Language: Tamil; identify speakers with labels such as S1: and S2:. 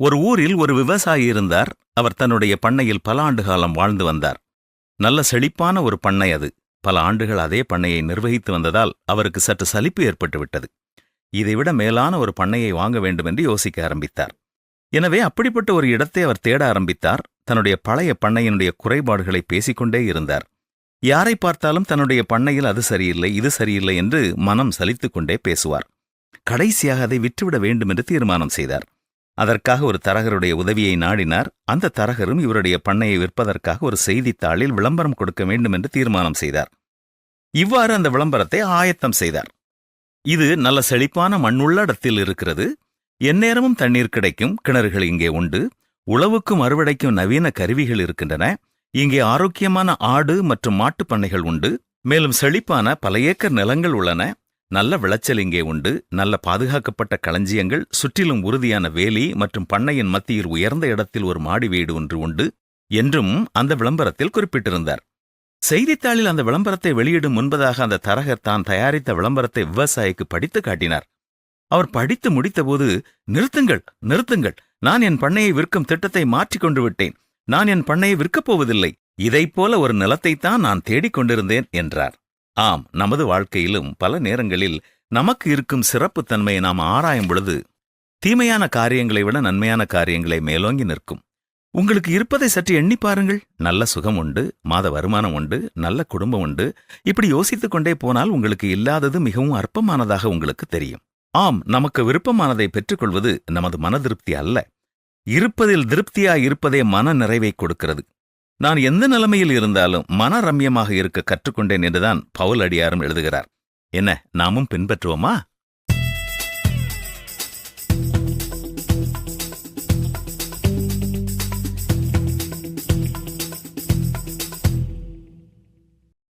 S1: ஒரு ஊரில் ஒரு விவசாயி இருந்தார். அவர் தன்னுடைய பண்ணையில் பல ஆண்டு காலம் வாழ்ந்து வந்தார். நல்ல செழிப்பான ஒரு பண்ணை அது. பல ஆண்டுகள் அதே பண்ணையை நிர்வகித்து வந்ததால் அவருக்கு சற்று சலிப்பு ஏற்பட்டுவிட்டது. இதைவிட மேலான ஒரு பண்ணையை வாங்க வேண்டும் என்று யோசிக்க ஆரம்பித்தார். எனவே அப்படிப்பட்ட ஒரு இடத்தை அவர் தேட ஆரம்பித்தார். தன்னுடைய பழைய பண்ணையினுடைய குறைபாடுகளை பேசிக்கொண்டே இருந்தார். யாரை பார்த்தாலும் தன்னுடைய பண்ணையில் அது சரியில்லை இது சரியில்லை என்று மனம் சலித்துக்கொண்டே பேசுவார். கடைசியாக அதை விற்றுவிட வேண்டும் என்று தீர்மானம் செய்தார். அதற்காக ஒரு தரகருடைய உதவியை நாடினார். அந்த தரகரும் இவருடைய பண்ணையை விற்பதற்காக ஒரு செய்தித்தாளில் விளம்பரம் கொடுக்க வேண்டும் என்று தீர்மானம் செய்தார். இவ்வாறு அந்த விளம்பரத்தை ஆயத்தம் செய்தார். இது நல்ல செழிப்பான மண்ணுள்ள இடத்தில் இருக்கிறது. எந்நேரமும் தண்ணீர் கிடைக்கும் கிணறுகள் இங்கே உண்டு. உழவுக்கும் அறுவடைக்கும் நவீன கருவிகள் இருக்கின்றன. இங்கே ஆரோக்கியமான ஆடு மற்றும் மாட்டுப் பண்ணைகள் உண்டு. மேலும் செழிப்பான பல ஏக்கர் நிலங்கள் உள்ளன. நல்ல விளைச்சல் இங்கே உண்டு. நல்ல பாதுகாக்கப்பட்ட களஞ்சியங்கள் சுற்றிலும் உறுதியான வேலி மற்றும் பண்ணையின் மத்தியில் உயர்ந்த இடத்தில் ஒரு மாடி வீடு ஒன்று உண்டு என்றும் அந்த விளம்பரத்தில் குறிப்பிட்டிருந்தார். செய்தித்தாளில் அந்த விளம்பரத்தை வெளியிடும் முன்பதாக அந்த தரகர் தான் தயாரித்த விளம்பரத்தை விவசாயிக்கு படித்து காட்டினார். அவர் படித்து முடித்தபோது நிறுத்துங்கள் நிறுத்துங்கள். நான் என் பண்ணையை விற்கும் திட்டத்தை மாற்றிக் கொண்டு விட்டேன். நான் என் பண்ணையை விற்கப் போவதில்லை. இதைப் போல ஒரு நிலத்தைத்தான் நான் தேடிக் கொண்டிருந்தேன் என்றார். ஆம் நமது வாழ்க்கையிலும் பல நேரங்களில் நமக்கு இருக்கும் சிறப்புத்தன்மையை நாம் ஆராயும் பொழுது தீமையான காரியங்களை விட நன்மையான காரியங்களை மேலோங்கி நிற்கும். உங்களுக்கு இருப்பதை சற்று எண்ணி பாருங்கள். நல்ல சுகம் உண்டு மாத வருமானம் உண்டு நல்ல குடும்பம் உண்டு. இப்படி யோசித்துக் கொண்டே போனால் உங்களுக்கு இல்லாதது மிகவும் அற்பமானதாக உங்களுக்கு தெரியும். ஆம் நமக்கு விருப்பமானதை பெற்றுக்கொள்வது நமது மன திருப்தி அல்ல. இருப்பதில் திருப்தியா இருப்பதே மன நிறைவை கொடுக்கிறது. நான் எந்த நிலைமையில் இருந்தாலும் மன ரம்யமாக இருக்க கற்றுக்கொண்டேன் என்றுதான் பவுல் அடியாரும் எழுதுகிறார். என்ன நாமும் பின்பற்றுவோமா?